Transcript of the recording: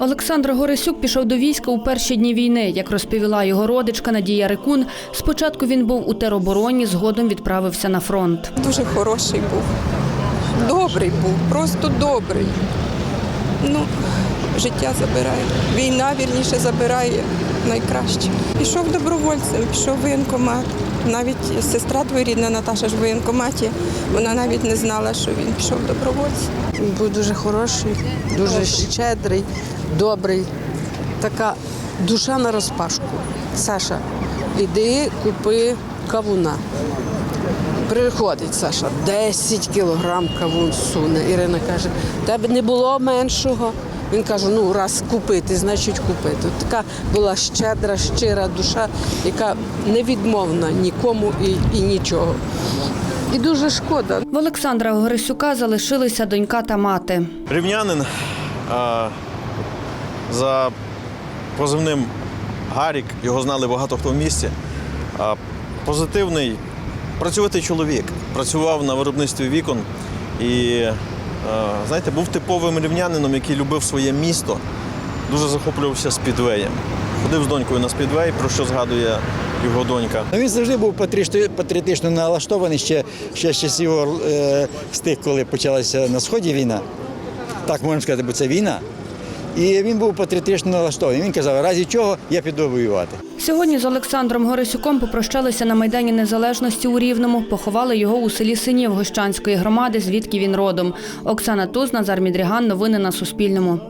Олександр Горисюк пішов до війська у перші дні війни. Як розповіла його родичка Надія Рикун, спочатку він був у теробороні, згодом відправився на фронт. Дуже хороший був. Добрий був, просто добрий. Ну, життя забирає. Війна, вірніше, забирає найкраще. Пішов добровольцем, пішов воєнкомат. Навіть сестра двоюрідна Наташа ж в воєнкоматі, вона навіть не знала, що він пішов добровольцем. Він був дуже хороший, дуже щедрий, добрий. Така душа на розпашку. Саша, іди купи кавуна. Приходить Саша, 10 кілограм кавун суне. Ірина каже, тебе не було меншого. Він каже, ну раз купити, значить купити. Така була щедра, щира душа, яка невідмовна нікому і, і нічого. І дуже шкода. В Олександра Горисюка залишилися донька та мати. Рівнянин а, за позивним Гарік, його знали багато хто в місті. А, позитивний, працьовитий чоловік. Працював на виробництві вікон і, знаєте, був типовим рівнянином, який любив своє місто, дуже захоплювався спідвеєм. Ходив з донькою на спідвей, про що згадує його донька. Ну, він завжди був патріотично налаштований ще, ще з часів е, з тих, коли почалася на сході війна. Так можна сказати, бо це війна. І він був патріотично налаштований. Він казав, разі чого я піду воювати. Сьогодні з Олександром Горисюком попрощалися на Майдані Незалежності у Рівному. Поховали його у селі Синів Гощанської громади, звідки він родом. Оксана Туз, Назар Мідріган. Новини на Суспільному.